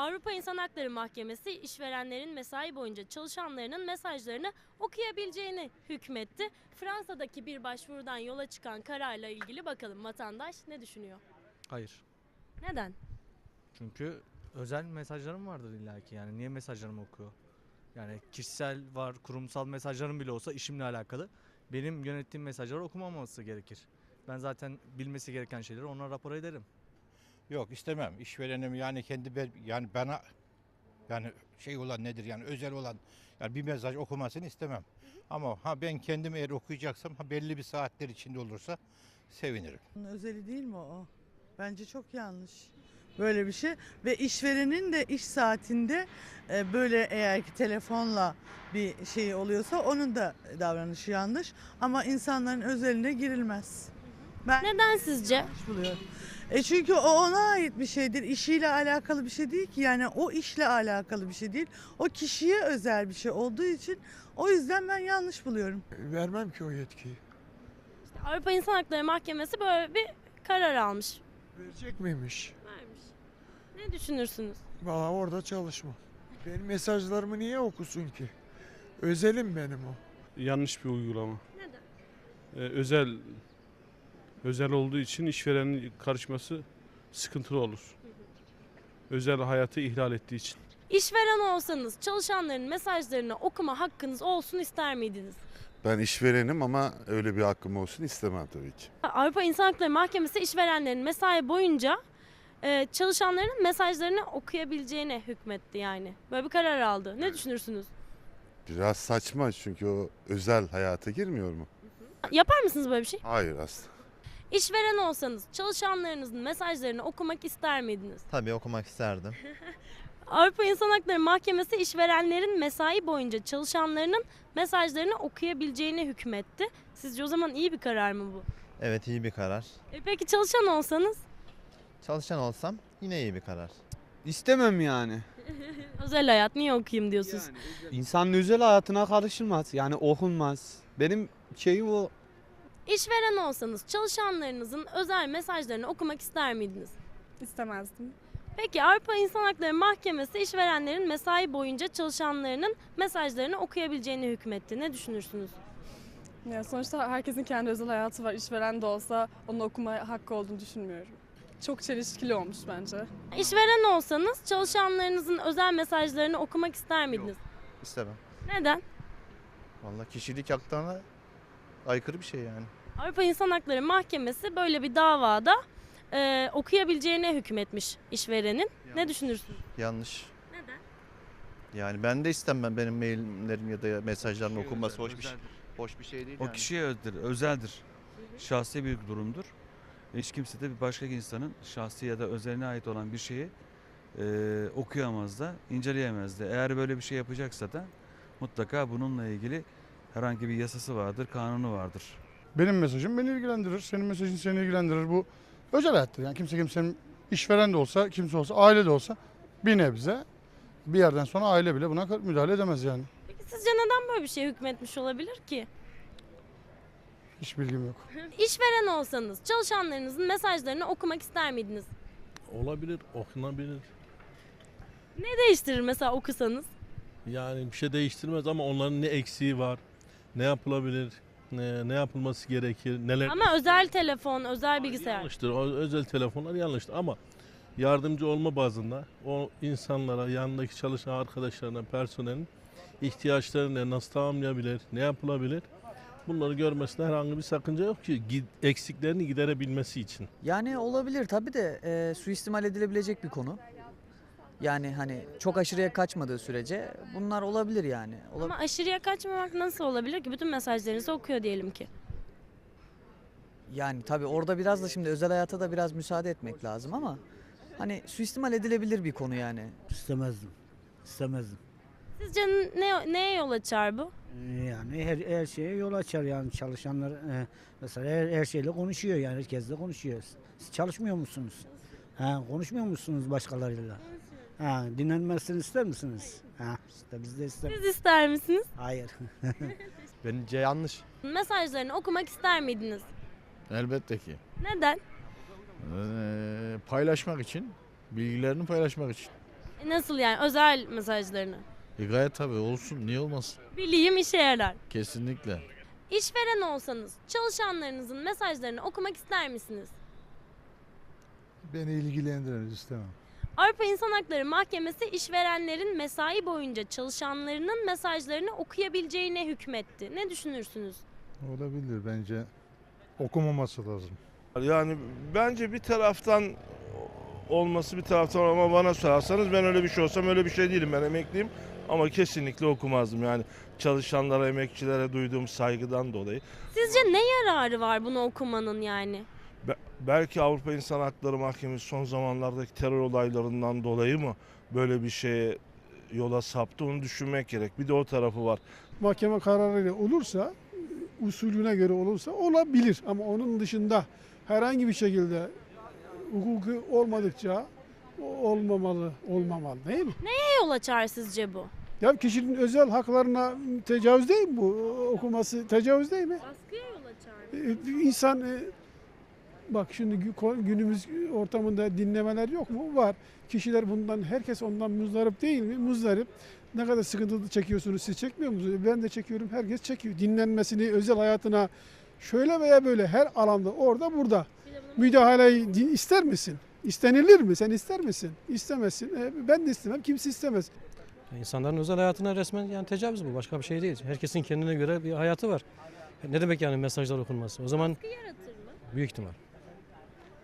Avrupa İnsan Hakları Mahkemesi işverenlerin mesai boyunca çalışanlarının mesajlarını okuyabileceğini hükmetti. Fransa'daki bir başvurudan yola çıkan kararla ilgili bakalım vatandaş ne düşünüyor? Hayır. Neden? Çünkü özel mesajlarım vardır illaki yani niye mesajlarımı okuyor? Yani kişisel var, kurumsal mesajlarım bile olsa işimle alakalı. Benim yönettiğim mesajları okumaması gerekir. Ben zaten bilmesi gereken şeyleri ona rapor ederim. Yok istemem. İşverenim yani kendi be- yani bana yani şey olan nedir yani özel olan yani bir mesaj okumasını istemem. Ama ha ben kendim eğer okuyacaksam ha belli bir saatler içinde olursa sevinirim. Onun Özeli değil mi o? Bence çok yanlış. Böyle bir şey ve işverenin de iş saatinde e, böyle eğer ki telefonla bir şey oluyorsa onun da davranışı yanlış ama insanların özeline girilmez. Ben Neden sizce? yanlış buluyorum. E çünkü o ona ait bir şeydir. İşiyle alakalı bir şey değil ki. Yani o işle alakalı bir şey değil. O kişiye özel bir şey olduğu için o yüzden ben yanlış buluyorum. Vermem ki o yetkiyi. Avrupa İnsan Hakları Mahkemesi böyle bir karar almış. Verecek miymiş? Vermiş. Ne düşünürsünüz? Valla orada çalışma. Benim mesajlarımı niye okusun ki? Özelim benim o. yanlış bir uygulama. Neden? Ee, özel özel olduğu için işverenin karışması sıkıntılı olur. Özel hayatı ihlal ettiği için. İşveren olsanız çalışanların mesajlarını okuma hakkınız olsun ister miydiniz? Ben işverenim ama öyle bir hakkım olsun istemem tabii ki. Avrupa İnsan Hakları Mahkemesi işverenlerin mesai boyunca e, çalışanların mesajlarını okuyabileceğine hükmetti yani. Böyle bir karar aldı. Ne düşünürsünüz? Biraz saçma çünkü o özel hayata girmiyor mu? Yapar mısınız böyle bir şey? Hayır aslında. İşveren olsanız çalışanlarınızın mesajlarını okumak ister miydiniz? Tabii okumak isterdim. Avrupa İnsan Hakları Mahkemesi işverenlerin mesai boyunca çalışanlarının mesajlarını okuyabileceğine hükmetti. Sizce o zaman iyi bir karar mı bu? Evet iyi bir karar. E peki çalışan olsanız Çalışan olsam yine iyi bir karar. İstemem yani. özel hayat niye okuyayım diyorsunuz? İnsanın özel hayatına karışılmaz. Yani okunmaz. Benim şeyim o. İşveren olsanız çalışanlarınızın özel mesajlarını okumak ister miydiniz? İstemezdim. Peki Avrupa İnsan Hakları Mahkemesi işverenlerin mesai boyunca çalışanlarının mesajlarını okuyabileceğini hükmetti. Ne düşünürsünüz? Ya sonuçta herkesin kendi özel hayatı var. İşveren de olsa onun okuma hakkı olduğunu düşünmüyorum. Çok çelişkili olmuş bence. İşveren olsanız çalışanlarınızın özel mesajlarını okumak ister miydiniz? İstemem. Neden? Vallahi kişilik haklarına aykırı bir şey yani. Avrupa İnsan Hakları Mahkemesi böyle bir davada e, okuyabileceğine hükmetmiş işverenin. Ne düşünürsünüz? Yanlış. Neden? Yani ben de istemem benim maillerim ya da mesajların okunması hoş bir şey. Hoş bir şey değil O yani. kişiye özdür, özeldir. Şahsi bir durumdur. Hiç kimse de bir başka insanın şahsi ya da özeline ait olan bir şeyi e, okuyamaz da, inceleyemez de. Eğer böyle bir şey yapacaksa da mutlaka bununla ilgili herhangi bir yasası vardır, kanunu vardır. Benim mesajım beni ilgilendirir, senin mesajın seni ilgilendirir. Bu özel hayattır. Yani kimse kimsenin işveren de olsa, kimse olsa, aile de olsa bir nebze bir yerden sonra aile bile buna müdahale edemez yani. Peki sizce neden böyle bir şey hükmetmiş olabilir ki? Hiç bilgim yok. İşveren olsanız çalışanlarınızın mesajlarını okumak ister miydiniz? Olabilir, okunabilir. Ne değiştirir mesela okusanız? Yani bir şey değiştirmez ama onların ne eksiği var, ne yapılabilir, ne, ne yapılması gerekir, neler... Ama özel telefon, özel bilgisayar. Yanlıştır, o özel telefonlar yanlıştır ama yardımcı olma bazında o insanlara, yanındaki çalışan arkadaşlarına, personelin ihtiyaçlarını nasıl tamamlayabilir, ne yapılabilir bunları görmesine herhangi bir sakınca yok ki eksiklerini giderebilmesi için. Yani olabilir tabii de e, suistimal edilebilecek bir konu. Yani hani çok aşırıya kaçmadığı sürece bunlar olabilir yani. Ola- Ama aşırıya kaçmamak nasıl olabilir ki? Bütün mesajlarınızı okuyor diyelim ki. Yani tabii orada biraz da şimdi özel hayata da biraz müsaade etmek lazım ama hani suistimal edilebilir bir konu yani. İstemezdim. İstemezdim. Sizce ne, neye yol açar bu? Yani her, her şeye yol açar yani çalışanlar e, mesela her, her şeyle konuşuyor yani herkesle konuşuyor. Siz çalışmıyor musunuz? Ha, konuşmuyor musunuz başkalarıyla? Ha, dinlenmesini ister misiniz? Ha, işte biz de ister. Siz ister misiniz? Hayır. Bence yanlış. Mesajlarını okumak ister miydiniz? Elbette ki. Neden? paylaşmak için, bilgilerini paylaşmak için. E nasıl yani özel mesajlarını? E gayet tabii olsun. Niye olmasın? Bileyim işe yarar. Kesinlikle. İşveren olsanız çalışanlarınızın mesajlarını okumak ister misiniz? Beni ilgilendirir istemem. Avrupa İnsan Hakları Mahkemesi işverenlerin mesai boyunca çalışanlarının mesajlarını okuyabileceğine hükmetti. Ne düşünürsünüz? Olabilir bence. Okumaması lazım. Yani bence bir taraftan olması bir taraftan ama bana sorarsanız ben öyle bir şey olsam öyle bir şey değilim ben emekliyim ama kesinlikle okumazdım yani çalışanlara emekçilere duyduğum saygıdan dolayı. Sizce ne yararı var bunu okumanın yani? Be- belki Avrupa İnsan Hakları Mahkemesi son zamanlardaki terör olaylarından dolayı mı böyle bir şeye yola saptı onu düşünmek gerek. Bir de o tarafı var. Mahkeme kararıyla olursa, usulüne göre olursa olabilir. Ama onun dışında herhangi bir şekilde hukuku olmadıkça olmamalı, olmamalı değil mi? Neye yol açar sizce bu? Ya kişinin özel haklarına tecavüz değil mi bu? Okuması tecavüz değil mi? Baskıya yol açar Ee, İnsan e, bak şimdi gü- günümüz ortamında dinlemeler yok mu? Var. Kişiler bundan, herkes ondan muzdarip değil mi? Muzdarip. Ne kadar sıkıntı çekiyorsunuz siz çekmiyor musunuz? Ben de çekiyorum, herkes çekiyor. Dinlenmesini, özel hayatına şöyle veya böyle her alanda, orada, burada. Müdahaleyi din- ister misin? İstenilir mi? Sen ister misin? İstemezsin. E, ben de istemem, kimse istemez. İnsanların özel hayatına resmen yani tecavüz bu. Başka bir şey değil. Herkesin kendine göre bir hayatı var. Ne demek yani mesajlar okunması? O zaman yaratır mı? büyük ihtimal.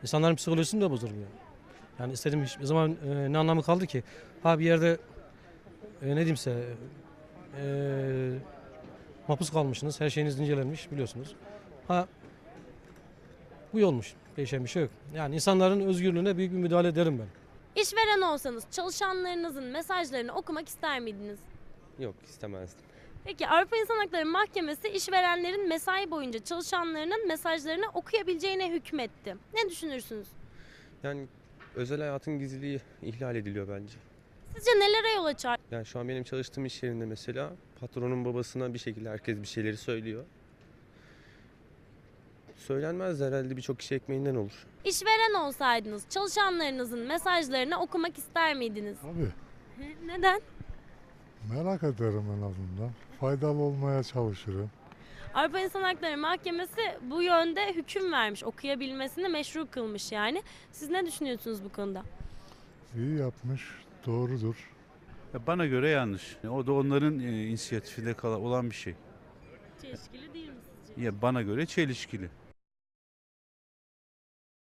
İnsanların psikolojisini de bu. Yani, yani istediğim hiç, o zaman e, ne anlamı kaldı ki? Ha bir yerde e, ne diyeyimse e, mahpus kalmışsınız. Her şeyiniz incelenmiş biliyorsunuz. Ha bu yolmuş. Değişen bir şey yok. Yani insanların özgürlüğüne büyük bir müdahale ederim ben. İşveren olsanız çalışanlarınızın mesajlarını okumak ister miydiniz? Yok istemezdim. Peki Avrupa İnsan Hakları Mahkemesi işverenlerin mesai boyunca çalışanlarının mesajlarını okuyabileceğine hükmetti. Ne düşünürsünüz? Yani özel hayatın gizliliği ihlal ediliyor bence. Sizce nelere yol açar? Yani şu an benim çalıştığım iş yerinde mesela patronun babasına bir şekilde herkes bir şeyleri söylüyor. Söylenmez de herhalde birçok kişi ekmeğinden olur. İşveren olsaydınız çalışanlarınızın mesajlarını okumak ister miydiniz? Tabii. Neden? Merak ederim en azından. Faydalı olmaya çalışırım. Avrupa İnsan Hakları Mahkemesi bu yönde hüküm vermiş. Okuyabilmesini meşru kılmış yani. Siz ne düşünüyorsunuz bu konuda? İyi yapmış, doğrudur. Bana göre yanlış. O da onların e, inisiyatifinde olan bir şey. Çelişkili değil mi sizce? Ya bana göre çelişkili.